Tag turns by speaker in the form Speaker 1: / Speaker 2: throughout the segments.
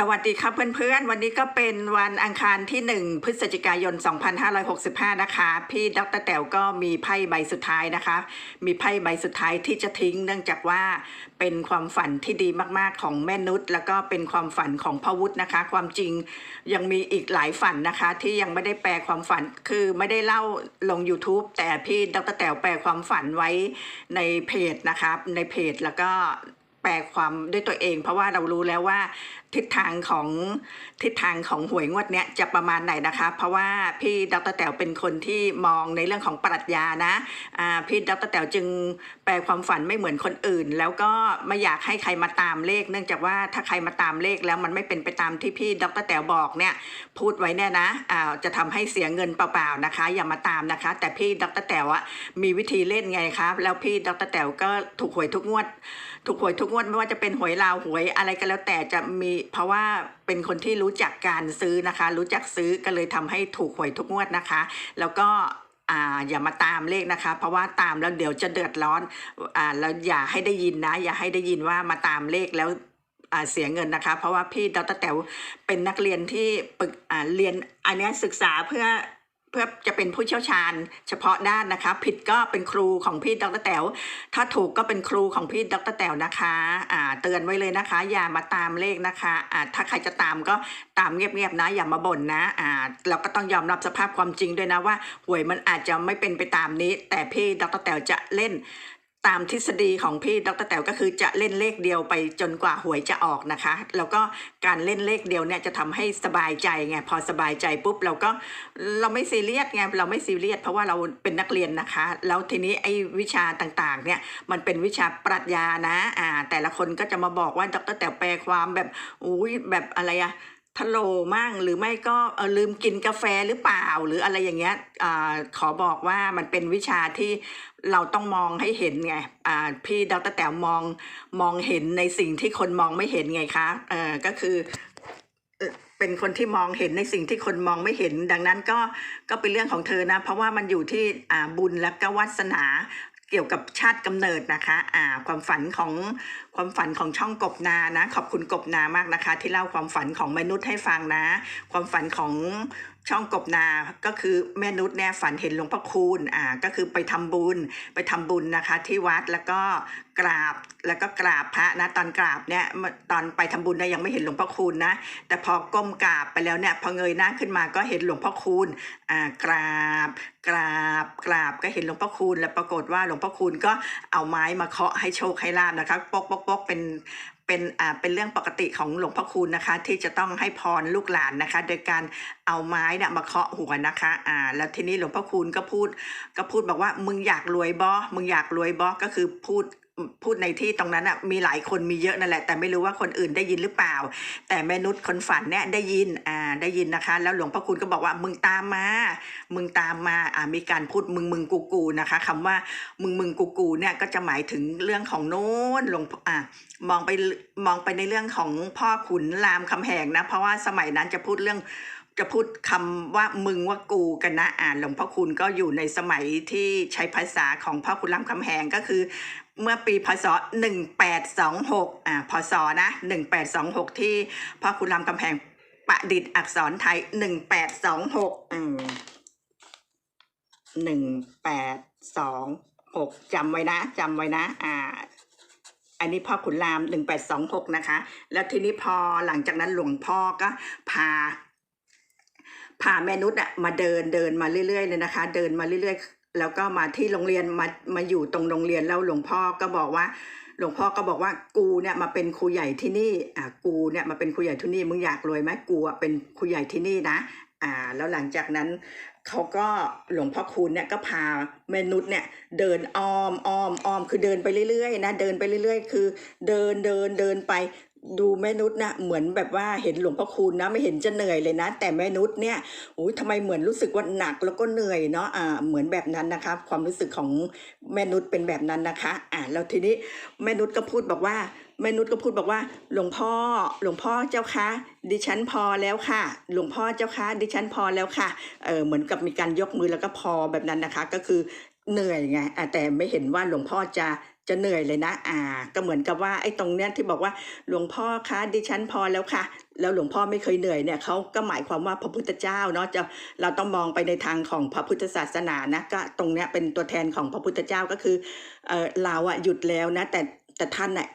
Speaker 1: สวัสดีครับเพื่อนๆ วันนี้ก็เป็นวันอังคารที่ 1 พฤศจิกายน 2565 นะคะ พี่ดรแต๋วก็มีไพ่ใบสุดท้ายนะคะ มีไพ่ใบสุดท้ายที่จะทิ้งเนื่องจากว่าเป็นความฝันที่ดีมากๆของแม่นุชแล้วก็เป็นความฝันของพ่อวุฒินะคะ ความจริงยังมีอีกหลายฝันนะคะ ที่ยังไม่ได้แปลความฝันคือไม่ได้เล่าลง YouTube แต่พี่ดรแต๋วแปลความฝันไว้ในเพจนะคะในเพจแล้วก็ ปลความด้วยตัวเอง เพราะว่าเรารู้แล้วว่าทิศทางของทิศทางของหวยงวดเนี้ยจะประมาณไหนนะคะ เพราะว่าพี่ดรแต๋วเป็นคนที่มองในเรื่องของปรัชญานะอ่าพี่ดรแต๋วจึงแปลความฝันไม่เหมือนคนอื่น แล้วก็ไม่อยากให้ใครมาตามเลข เนื่องจากว่าถ้าใครมาตามเลขแล้วมันไม่เป็นไปตามที่พี่ดรแต๋วบอกเนี่ยพูดไว้เนี่ยนะอ่าจะทำให้เสียเงินเปล่าๆนะคะ อย่ามาตามนะคะ แต่พี่ดรแต๋วอะมีวิธีเล่นไงครับแล้วพี่ดรแต๋วก็ถูกหวยทุกงวด ถูกหวยทุกงวดไม่ว่าจะเป็นหวยลาวหวยอะไรก็แล้วแต่จะมีเพราะว่าเป็นคนที่รู้จักการซื้อนะคะ รู้จักซื้อก็เลยทำให้ถูกหวยทุกงวดนะคะ แล้วก็อ่าอย่ามาตามเลขนะคะ เพราะว่าตามแล้วเดี๋ยวจะเดือดร้อนอ่าแล้วอย่าให้ได้ยินนะ อย่าให้ได้ยินว่ามาตามเลขแล้วเสียเงินนะคะ เพราะว่าพี่ดรแต๋วเป็นนักเรียนที่ปึกเรียนอันนี้ศึกษาเพื่อ เพื่อจะเป็นผู้เชี่ยวชาญเฉพาะด้านนะคะ ผิดก็เป็นครูของพี่ดรแต๋วถ้าถูกก็เป็นครูของพี่ดรแต๋วนะคะอ่าเตือนไว้เลยนะคะ อย่ามาตามเลขนะคะอ่าถ้าใครจะตามก็ตามเงียบๆนะ อย่ามาบ่นนะอ่าเราก็ต้องยอมรับสภาพความจริงด้วยนะว่าหวยมันอาจจะไม่เป็นไปตามนี้ แต่พี่ดรแต๋วจะเล่น ตามทฤษฎีของพี่ดรแต๋วก็คือจะเล่นเลขเดียวไปจนกว่าหวยจะออกนะคะ แล้วก็การเล่นเลขเดียวเนี่ยจะทำให้สบายใจไงพอสบายใจปุ๊บเราก็เราไม่ซีเรียสไงเราไม่ซีเรียสเพราะว่าเราเป็นนักเรียนนะคะ แล้วทีนี้ไอ้วิชาต่างๆเนี่ยมันเป็นวิชาปรัชญานะอ่าแต่ละคนก็จะมาบอกว่าดรแต๋วแปลความแบบอุ้ยแบบอะไรอะ ทะโลมั่งหรือไม่ก็ลืมกินกาแฟหรือเปล่า หรืออะไรอย่างเงี้ยอ่าขอบอกว่ามันเป็นวิชาที่เราต้องมองให้เห็นไงอ่าพี่ดรแต๋วมองมองเห็นในสิ่งที่คนมองไม่เห็นไงคะเออก็คือเอ่อเป็นคนที่มองเห็นในสิ่งที่คนมองไม่เห็น ดังนั้นก็ก็เป็นเรื่องของเธอนะ เพราะว่ามันอยู่ที่อ่าบุญและก็วาสนา เกี่ยวกับชาติกำเนิดนะคะอ่าความฝันของความฝันของช่องกบนานะ ขอบคุณกบนามากนะคะ ที่เล่าความฝันของมนุษย์ให้ฟังนะ ความฝันของช่องกบนาก็คือแม่นุษย์เนี่ยฝันเห็นหลวงพ่อคูณอ่าก็คือไปทำบุญไปทำบุญนะคะ ที่วัดแล้วก็ กราบแล้วก็กราบพระนะตอนกราบเนี่ยตอนไปทำบุญเนี่ยยังไม่เห็นหลวงพ่อคูณนะ แต่พอก้มกราบไปแล้วเนี่ยพอเงยหน้าขึ้นมาก็เห็นหลวงพ่อคูณอ่ากราบกราบกราบก็เห็นหลวงพ่อคูณแล้วปรากฏว่าหลวงพ่อคูณก็เอาไม้มาเคาะให้โชคให้ลาบนะคะปกปกปกเป็นเป็นอ่าเป็นเรื่องปกติของหลวงพ่อคูณนะคะ ที่จะต้องให้พรลูกหลานนะคะ โดยการเอาไม้เนี่ยมาเคาะหัวนะคะอ่าแล้วทีนี้หลวงพ่อคูณก็พูดก็พูดบอกว่ามึงอยากรวยบอมึงอยากรวยบอก็คือพูด พูดในที่ตรงนั้นอะมีหลายคนมีเยอะนั่นแหละ แต่ไม่รู้ว่าคนอื่นได้ยินหรือเปล่า แต่แม่นุชคนฝันเนี่ยได้ยินอ่าได้ยินนะคะ แล้วหลวงพ่อคูณก็บอกว่ามึงตามมา มึงตามมาอ่ามีการพูดมึงมึงกูกูนะคะคำว่ามึงมึงกูกูเนี่ยก็จะหมายถึงเรื่องของโน้นหลวงพ่ออ่ามองไปมองไปในเรื่องของพ่อขุนรามคำแหงนะ เพราะว่าสมัยนั้นจะพูดเรื่องจะพูดคำว่ามึงว่ากูกันนะอ่าหลวงพ่อคุณก็อยู่ในสมัยที่ใช้ภาษาของพ่อคุณรามคำแหงก็คือ เมื่อปีพศหนึ่งแปดสองหกอ่า พศ นะหนึ่งแปดสองหกที่พ่อคุณรามคำแหงประดิษฐ์อักษรไทยหนึ่งแปดสองหกอืมหนึ่งแปดสองหกจำไว้นะจำไว้นะ อ่า อันนี้พ่อขุนรามหนึ่งแปดสองหกนะคะ แล้วทีนี้พอหลังจากนั้นหลวงพ่อก็พาพาแม่นุชอะมาเดินเดินมาเรื่อยๆเลยนะคะ เดินมาเรื่อยๆ แล้วก็มาที่โรงเรียนมามาอยู่ตรงโรงเรียนแล้วหลวงพ่อก็บอกว่า หลวงพ่อก็บอกว่ากูเนี่ยมาเป็นครูใหญ่ที่นี่อ่ากูเนี่ยมาเป็นครูใหญ่ที่นี่มึงอยากรวยไหมกูอะเป็นครูใหญ่ที่นี่นะอ่าแล้วหลังจากนั้นเขาก็หลวงพ่อคูณเนี่ยก็พาแม่นุชเนี่ยเดินอ้อมอ้อมอ้อมคือเดินไปเรื่อยๆนะเดินไปเรื่อย ๆ คือเดินเดินเดินไป ดูแม่นุชนะเหมือนแบบว่าเห็นหลวงพ่อคูณนะไม่เห็นจะเหนื่อยเลยนะ แต่แม่นุชเนี่ยโอ้ยทำไมเหมือนรู้สึกว่าหนักแล้วก็เหนื่อยเนาะอ่าเหมือนแบบนั้นนะคะความรู้สึกของแม่นุชเป็นแบบนั้นนะคะอ่าแล้วทีนี้แม่นุชก็พูดบอกว่าแม่นุชก็พูดบอกว่า หลวงพ่อหลวงพ่อเจ้าคะดิฉันพอแล้วค่ะ หลวงพ่อเจ้าคะดิฉันพอแล้วค่ะเออเหมือนกับมีการยกมือแล้วก็พอแบบนั้นนะคะ ก็คือเหนื่อยไงแต่ไม่เห็นว่าหลวงพ่อจะ จะเหนื่อยเลยนะ อ่า ก็เหมือนกับว่าไอ้ตรงเนี้ยที่บอกว่าหลวงพ่อคะดิฉันพอแล้วค่ะ แล้วหลวงพ่อไม่เคยเหนื่อยเนี่ยเขาก็หมายความว่าพระพุทธเจ้าเนาะจะเราต้องมองไปในทางของพระพุทธศาสนานะก็ตรงเนี้ยเป็นตัวแทนของพระพุทธเจ้าก็คือเออเราอะหยุดแล้วนะ แต่แต่ท่านน่ะ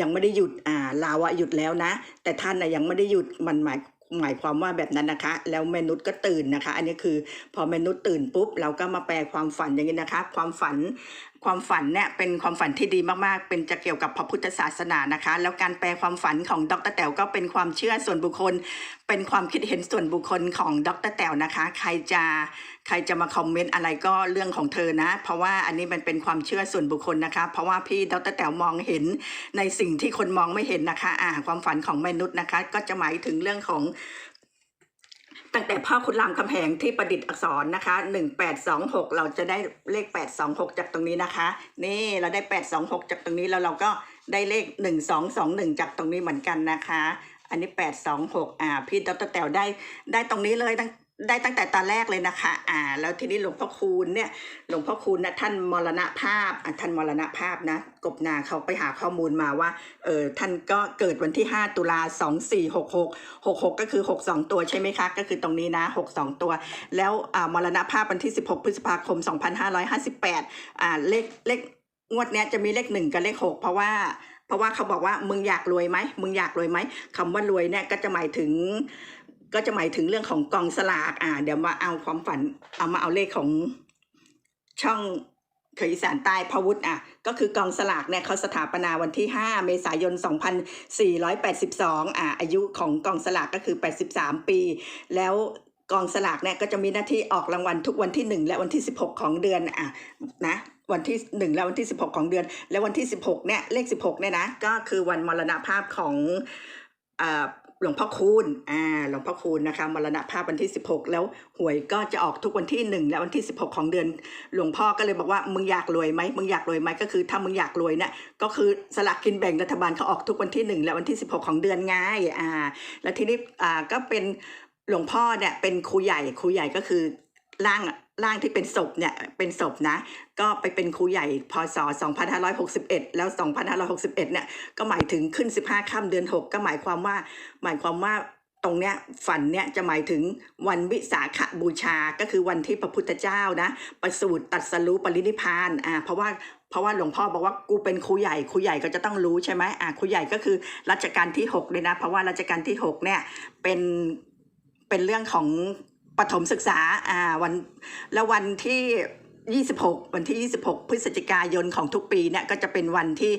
Speaker 1: ยังไม่ได้หยุดอ่าเราอะหยุดแล้วนะ แต่ท่านน่ะยังไม่ได้หยุดมันหมายหมายความว่าแบบนั้นนะคะ แล้วมนุษย์ก็ตื่นนะคะ อันนี้คือพอมนุษย์ตื่นปุ๊บ เราก็มาแปลความฝันอย่างนี้นะคะ ความฝัน ความฝันเนี่ยเป็นความฝันที่ดีมากๆ เป็นจะเกี่ยวกับพระพุทธศาสนานะคะ แล้วการแปลความฝันของดรแต๋วก็เป็นความเชื่อส่วนบุคคล เป็นความคิดเห็นส่วนบุคคลของดรแต๋วนะคะ ใครจะใครจะมาคอมเมนต์อะไรก็เรื่องของเธอนะ เพราะว่าอันนี้มันเป็นความเชื่อส่วนบุคคลนะคะ เพราะว่าพี่ดรแต๋วมองเห็นในสิ่งที่คนมองไม่เห็นนะคะอ่าความฝันของมนุษย์นะคะ ก็จะหมายถึงเรื่องของ ตั้งแต่พ่อคุณรามคำแหงที่ประดิษฐ์อักษรนะคะหนึ่งแปดสองหกเราจะได้เลขแปดสองหกจากตรงนี้นะคะ นี่เราได้แปดสองหกจากตรงนี้แล้วเราก็ได้เลขหนึ่งสองสองหนึ่งจากตรงนี้เหมือนกันนะคะ อันนี้แปดสองหกอ่าพี่ดรแต๋วได้ได้ตรงนี้เลยตั้ง ได้ตั้งแต่ตอนแรกเลยนะคะ อ่า แล้วทีนี้หลวงพ่อคูณเนี่ย หลวงพ่อคูณนะท่านมรณภาพอะท่านมรณภาพนะ กบนาเขาไปหาข้อมูลมาว่า เออ ท่านก็เกิดวันที่ 5 ตุลา2466 66 ก็คือ 62 ตัวใช่ไหมคะ ก็คือตรงนี้นะ 62 ตัว แล้วอ่ามรณภาพวันที่ 16 พฤษภาคม 2558 อ่า เลข เลข งวดเนี้ยจะมีเลขหนึ่งกับเลขหกเพราะว่าเพราะว่าเขาบอกว่ามึงอยากรวยไหมมึงอยากรวยไหมคำว่ารวยเนี่ยก็จะหมายถึง ก็จะหมายถึงเรื่องของกองสลากอ่า เดี๋ยวมาเอาความฝันเอามาเอาเลขของช่องเคยอีสานใต้พวุฒิอะ ก็คือกองสลากเนี่ยเขาสถาปนาวันที่ 5 เมษายน 2482 อ่าอายุของกองสลากก็คือ 83 ปี แล้วกองสลากเนี่ยก็จะมีหน้าที่ออกรางวัลทุกวันที่ 1 และวันที่ 16 ของเดือนอะนะวันที่ 1 และวันที่ 16 ของเดือน และวันที่ 16เนี่ยเลข 16เนี่ยนะก็คือวันมรณภาพของอ่า หลวงพ่อคูณอ่าหลวงพ่อคูณนะคะมรณภาพวันที่ 16 แล้วหวยก็จะออกทุกวันที่ 1 และวันที่ 16 ของเดือน หลวงพ่อก็เลยบอกว่ามึงอยากรวยไหมมึงอยากรวยไหมก็คือถ้ามึงอยากรวยเนี่ยก็คือสลากกินแบ่งรัฐบาลเขาออกทุกวันที่ 1 และวันที่ 16 ของเดือนไง่ายอ่าแล้วทีนี้อ่าก็เป็นหลวงพ่อเนี่ยเป็นครูใหญ่ครูใหญ่ก็คือ ร่างร่างที่เป็นศพเนี่ยเป็นศพนะ ก็ไปเป็นครูใหญ่พศ 2561 แล้ว 2561 เนี่ยก็หมายถึงขึ้น 15ค่ำเดือน 6 ก็หมายความว่า หมายความว่าตรงเนี้ยฝันเนี่ยจะหมายถึงวันวิสาขบูชาก็คือวันที่พระพุทธเจ้านะ ประสูติตรัสรู้ปรินิพพานอ่าเพราะว่าเพราะว่าหลวงพ่อบอกว่ากูเป็นครูใหญ่ครูใหญ่ก็จะต้องรู้ใช่ไหมอ่าครูใหญ่ก็คือรัชกาลที่6เลยนะ เพราะว่ารัชกาลที่6เนี่ยเป็นเป็นเรื่องของ ปฐมศึกษาอ่าวันแล้ววันที่ 26 วันที่ 26 พฤศจิกายนของทุกปีเนี่ยก็จะเป็นวันที่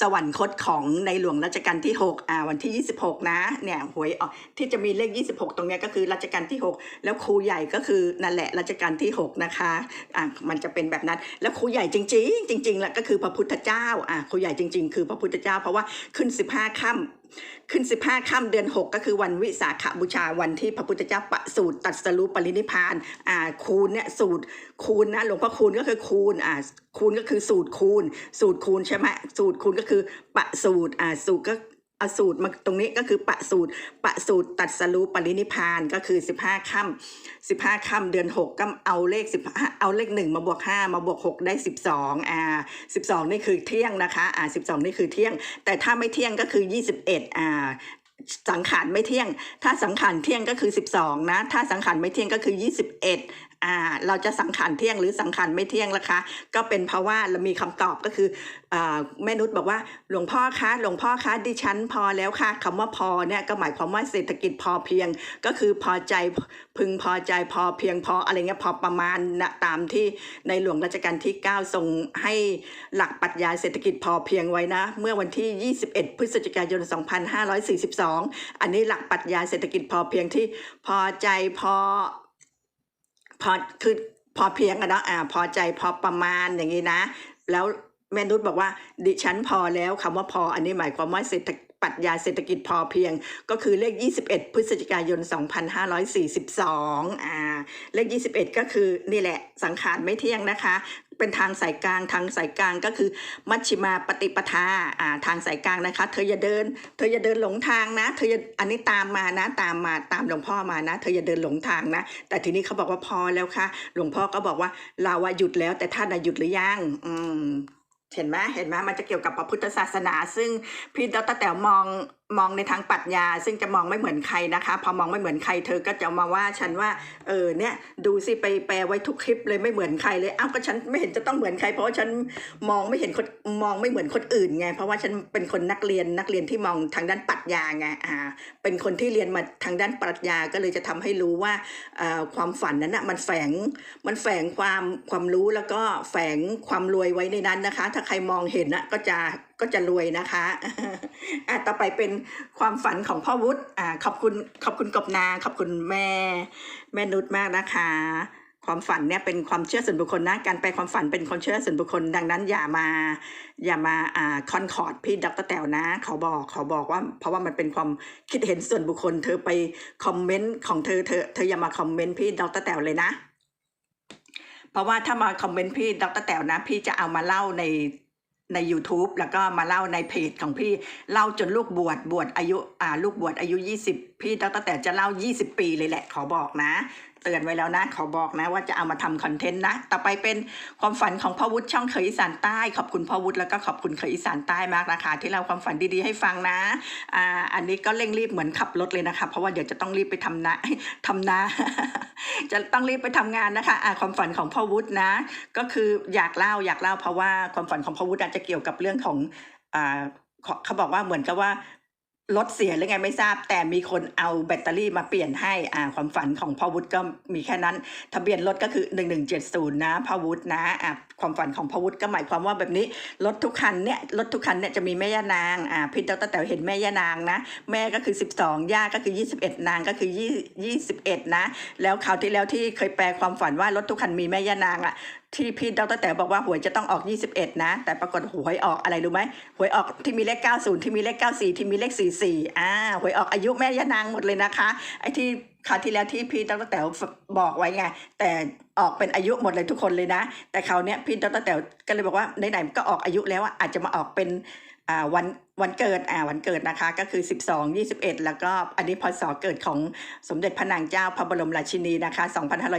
Speaker 1: สวรรคตของในหลวงรัชกาลที่ 6 อ่า วันที่ 26 นะ เนี่ยหวยออกที่จะมีเลข 26 ตรงนี้ก็คือรัชกาลที่ 6 แล้วครูใหญ่ก็คือนั่นแหละรัชกาลที่ 6 นะคะ อ่ามันจะเป็นแบบนั้น แล้วครูใหญ่จริง ๆ จริงๆแหละก็คือพระพุทธเจ้า อ่าครูใหญ่จริง ๆ คือพระพุทธเจ้า เพราะว่าขึ้น 15ค่ำขึ้น 15ค่ำเดือน 6 ก็คือวันวิสาขบูชาวันที่พระพุทธเจ้าประสูติตรัสรู้ปรินิพานอ่าคูณเนี่ยสูตรคูณนะหลวงพ่อคูณก็คือคูณอ่า คูณก็คือสูตรคูณ สูตรคูณใช่ไหมสูตรคูณก็คือปะสูตรอ่าสูตรก็อสูตรมาตรงนี้ก็คือปะสูตร ปะสูตรตรัสรู้ปรินิพพานก็คือ 15ค่ำ15ค่ำเดือน 6ก็เอาเลข15เอาเลข 1 มาบวก 5 มาบวก 6 ได้ 12อ่า12 นี่คือเที่ยงนะคะอ่า12 นี่คือเที่ยง แต่ถ้าไม่เที่ยงก็คือ 21อ่าสังขารไม่เที่ยง ถ้าสังขารเที่ยงก็คือ 12 นะ ถ้าสังขารไม่เที่ยงก็คือ 21 อ่าเราจะสังขารเที่ยงหรือสังขารไม่เที่ยงล่ะคะ ก็เป็นเพราะว่าเรามีคำตอบก็คืออแม่นุชบอกว่าหลวงพ่อคะหลวงพ่อคะดิฉันพอแล้วค่ะคำว่าพอเนี่ยก็หมายความว่าเศรษฐกิจพอเพียง ก็คือพอใจพึงพอใจพอเพียงพออะไรเงี้ยพอประมาณนะตามที่ในหลวงรัชกาลที่ 9 ทรงให้หลักปรัชญาเศรษฐกิจพอเพียงไว้นะ เมื่อวันที่ 21 พฤศจิกายน 2542 อันนี้หลักปรัชญาเศรษฐกิจพอเพียงที่พอใจพอ พอคือพอเพียงกันเนาะอ่าพอใจพอประมาณอย่างนี้นะ แล้วแม่นุชบอกว่า ดิฉันพอแล้วคำว่าพออันนี้หมายความว่าเศรษฐปรัชญาเศรษฐกิจพอเพียง ก็คือเลข 21 พฤศจิกายน 2542อ่าเลข 21 ก็คือนี่แหละสังขารไม่เที่ยงนะคะ เป็นทางสายกลางทางสายกลางก็คือ มัชชิมาปฏิปทาอ่าทางสายกลางนะคะ เธออย่าเดิน เธออย่าเดินหลงทางนะ เธออย่าอันนี้ตามมานะ ตามมาตามหลวงพ่อมานะ เธออย่าเดินหลงทางนะ แต่ทีนี้เขาบอกว่าพอแล้วค่ะ หลวงพ่อก็บอกว่าเราอะหยุดแล้ว แต่ท่านอะหยุดหรือยังอืมเห็นไหมเห็นไหมมันจะเกี่ยวกับพระพุทธศาสนา ซึ่งพี่ดรแต๋วมอง มองในทางปรัชญาซึ่งจะมองไม่เหมือนใครนะคะ พอมองไม่เหมือนใครเธอก็จะมาว่าฉันว่าเออเนี่ยดูสิไปแปลไว้ทุกคลิปเลยไม่เหมือนใครเลยอ้าวก็ฉันไม่เห็นจะต้องเหมือนใคร เพราะว่าฉันมองไม่เห็นคนมองไม่เหมือนคนอื่นไงเพราะว่าฉันเป็นคนนักเรียนนักเรียนที่มองทางด้านปรัชญาไงอ่าเป็นคนที่เรียนมาทางด้านปรัชญาก็เลยจะทำให้รู้ว่าเอ่อความฝันนั้นนะมันแฝงมันแฝงความความรู้แล้วก็แฝงความรวยไว้ในนั้นนะคะ ถ้าใครมองเห็นนะก็จะ ก็จะรวยนะคะอะต่อไปเป็นความฝันของพ่อวุฒิอ่าขอบคุณขอบคุณกบนา ขอบคุณแม่แม่นุชมากนะคะ ความฝันเนี่ยเป็นความเชื่อส่วนบุคคลนะการแปความฝันเป็นความเชื่อส่วนบุคคล ดังนั้นอย่ามาอย่ามาอ่าคอนคอร์ดพี่ดรแต๋วนะเขาบอกเขาบอกว่า เพราะว่ามันเป็นความคิดเห็นส่วนบุคคล เธอไปคอมเมนต์ของเธอเธอเธออย่ามาคอมเมนต์พี่ดรแต๋วเลยนะเพราะว่าถ้ามาคอมเมนต์พี่ดรแต๋วนะ พี่จะเอามาเล่าใน ใน YouTube แล้วก็มาเล่าในเพจของพี่เล่าจนลูกบวชบวชอายุอ่าลูกบวชอายุ 20 พี่ตั้งแต่จะเล่า 20 ปีเลยแหละขอบอกนะ ตือนไว้แล้วนะ ขอบอกนะว่าจะเอามาทำคอนเทนต์นะ ต่อไปเป็นความฝันของพ่อวุฒิช่องเคยอีสานใต้ ขอบคุณพ่อวุฒิแล้วก็ขอบคุณเคยอีสานใต้มากนะคะ ที่เล่าความฝันดีๆให้ฟังนะ อ่า อันนี้ก็เร่งรีบเหมือนขับรถเลยนะคะ เพราะว่าเดี๋ยวจะต้องรีบไปทำนาทำนาจะต้องรีบไปทำงานนะคะอ่าความฝันของพ่อวุฒินะ ก็คืออยากเล่าอยากเล่าเพราะว่าความฝันของพ่อวุฒิอาจจะเกี่ยวกับเรื่องของอ่าเขาบอกว่าเหมือนกับว่า รถเสียหรือไงไม่ทราบ แต่มีคนเอาแบตเตอรี่มาเปลี่ยนให้อ่าความฝันของพ่อวุฒิก็มีแค่นั้น ทะเบียนรถก็คือ 1170 นะพ่อวุฒินะอ่าความฝันของพ่อวุฒิก็หมายความว่าแบบนี้รถทุกคันเนี่ยรถทุกคันเนี่ยจะมีแม่ย่านางอ่าพี่ดรแต่เห็นแม่ย่านางนะ แม่ก็คือ 12 ย่าก็คือ 21 นางก็คือ 20 21 นะ แล้วคราวที่แล้วที่เคยแปลความฝันว่ารถทุกคันมีแม่ย่านางอะ ที่พี่ดรแต่บอกว่าหวยจะต้องออก 21 นะ แต่ปรากฏหวยออกอะไรรู้ไหมหวยออกที่มีเลข 90 ที่มีเลข 94 ที่มีเลข 44อ่าหวยออกอายุแม่ยานางหมดเลยนะคะไอ้ที่คราวที่แล้วที่พี่ดรแต่บอกไว้ไง แต่ออกเป็นอายุหมดเลยทุกคนเลยนะ แต่คราวเนี้ยพี่ดรแต่ก็เลยบอกว่าไหนๆก็ออกอายุแล้วอะอาจจะมาออกเป็น วันวันเกิดอ่าวันเกิดนะคะก็คือ 12 21 แล้วก็อันนี้พศเกิดของสมเด็จพระนางเจ้าพระบรมราชินีนะคะ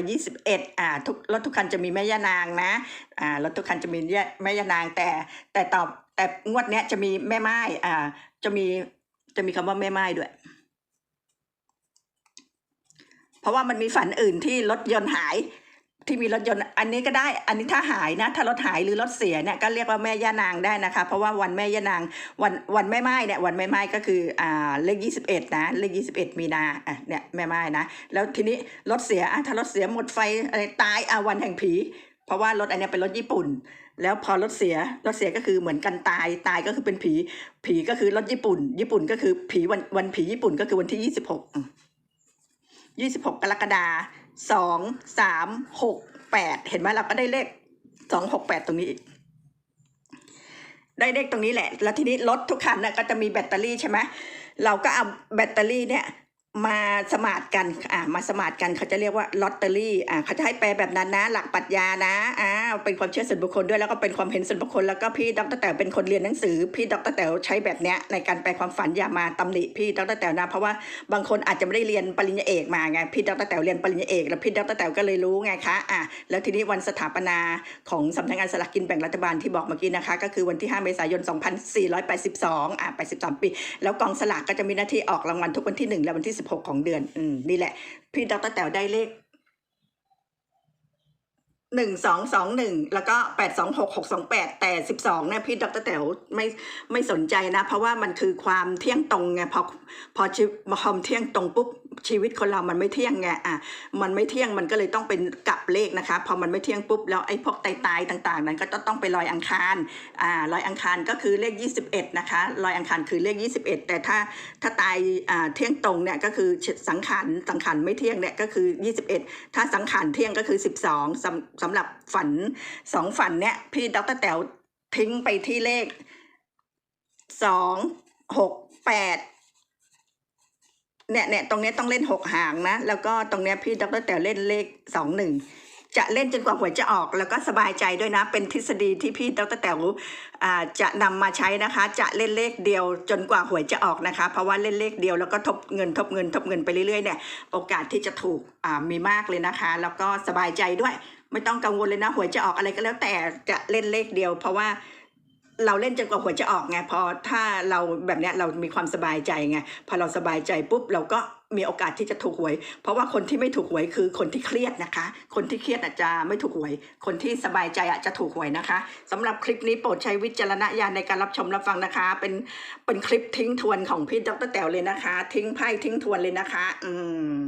Speaker 1: 2521อ่าทุกรถทุกคันจะมีแม่ย่านางนะอ่ารถทุกคันจะมีแม่ย่านางแต่แต่ตอบแต่งวดเนี้ยจะมีแม่ไม้อ่าจะมีจะมีคำว่าแม่ไม้ด้วย เพราะว่ามันมีฝันอื่นที่รถยนต์หาย ที่มีรถยนต์อันนี้ก็ได้อันนี้ถ้าหายนะถ้ารถหายหรือรถเสียเนี่ยก็เรียกว่าแม่ย่านางได้นะคะ เพราะว่าวันแม่ย่านางวันวันแม่ไม้เนี่ยวันแม่ไม้ก็คืออ่าเลขยี่สิบเอ็ดนะเลขยี่สิบเอ็ดมีนาอะเนี่ยแม่ไม้นะแล้วทีนี้รถเสียอะถ้ารถเสียหมดไฟอะไรตายอะวันแห่งผี เพราะว่ารถอันนี้เป็นรถญี่ปุ่น แล้วพอรถเสียรถเสียก็คือเหมือนกันตายตายก็คือเป็นผี ผีก็คือรถญี่ปุ่น ญี่ปุ่นก็คือผีวันวันผีญี่ปุ่นก็คือวันที่ยี่สิบหกยี่สิบหกกรกฎา สองสามหกแปดเห็นไหมเราก็ได้เลขสองหกแปดตรงนี้ ได้เลขตรงนี้แหละ แล้วทีนี้รถทุกคันน่ะก็จะมีแบตเตอรี่ใช่ไหมเราก็เอาแบตเตอรี่เนี่ย มาสมาร์ทกันอ่ามาสมาร์ทกันเขาจะเรียกว่าลอตเตอรี่อ่าเขาจะให้แปลแบบนั้นนะ หลักปรัชญานะอ่าเป็นความเชื่อส่วนบุคคลด้วยแล้วก็เป็นความเห็นส่วนบุคคลแล้วก็พี่ดรแต๋วเป็นคนเรียนหนังสือ พี่ดรแต๋วใช้แบบเนี้ยในการแปลความฝันอย่ามาตำหนิพี่ดรแต๋วนะ เพราะว่าบางคนอาจจะไม่ได้เรียนปริญญาเอกมาไงพี่ดรแต๋วเรียนปริญญาเอกแล้วพี่ดรแต๋วก็เลยรู้ไงคะอ่าแล้วทีนี้วันสถาปนาของสำนักงานสลากกินแบ่งรัฐบาลที่บอกเมื่อกี้นะคะ ก็คือวันที่ 5 เมษายน 2482อ่า83 ปี แล้วกองสลากก็จะมีหน้าที่ออกรางวัลทุกวันที่ 1 และวันที่หกของเดือน อืมนี่แหละ พี่ดรแต๋วได้เลขหนึ่งสองสองหนึ่งแล้วก็แปดสองหกหกสองแปดแต่สิบสองเนี่ยพี่ดรแต๋วไม่ไม่สนใจนะ เพราะว่ามันคือความเที่ยงตรงไงพอพอชิพอเที่ยงตรงปุ๊บ ชีวิตคนเรามันไม่เที่ยงไงอะมันไม่เที่ยงมันก็เลยต้องเป็นกลับเลขนะคะ พอมันไม่เที่ยงปุ๊บแล้วไอ้พวกตายตายๆต่างๆ นั้นก็ต้องไปลอยอังคารอ่าลอยอังคารก็คือเลขยี่สิบเอ็ดนะคะลอยอังคารคือเลขยี่สิบเอ็ดแต่ถ้าถ้าตายอ่าเที่ยงตรงเนี่ยก็คือสังขารสังขารไม่เที่ยงเนี่ยก็คือยี่สิบเอ็ดถ้าสังขารเที่ยงก็คือสิบสองสำสำหรับฝันสองฝันเนี่ยพี่ดรแต๋วทิ้งไปที่เลขสองหกแปด เนี่ยเนี่ยตรงนี้ต้องเล่นหกหางนะ แล้วก็ตรงนี้พี่ดรแต๋เล่นเลขสองหนึ่งจะเล่นจนกว่าหวยจะออกแล้วก็สบายใจด้วยนะ เป็นทฤษฎีที่พี่ดรแต๋วจะนำมาใช้นะคะ จะเล่นเลขเดียวจนกว่าหวยจะออกนะคะ เพราะว่าเล่นเลขเดียวแล้วก็ทบเงินทบเงินทบเงินไปเรื่อยๆเนี่ยโอกาสที่จะถูกอ่ามีมากเลยนะคะ แล้วก็สบายใจด้วย ไม่ต้องกังวลเลยนะหวยจะออกอะไรก็แล้วแต่จะเล่นเลขเดียว เพราะว่า เราเล่นจนกว่าหวยจะออกไงพอถ้าเราแบบเนี้ยเรามีความสบายใจไงพอเราสบายใจปุ๊บเราก็มีโอกาสที่จะถูกหวย เพราะว่าคนที่ไม่ถูกหวยคือคนที่เครียดนะคะ คนที่เครียดอาจจะไม่ถูกหวย คนที่สบายใจอาจจะถูกหวยนะคะสำหรับคลิปนี้โปรดใช้วิจารณญาณในการรับชมรับฟังนะคะ เป็นเป็นคลิปทิ้งทวนของพี่ดรแต๋วเลยนะคะ ทิ้งไพ่ทิ้งทวนเลยนะคะ อืม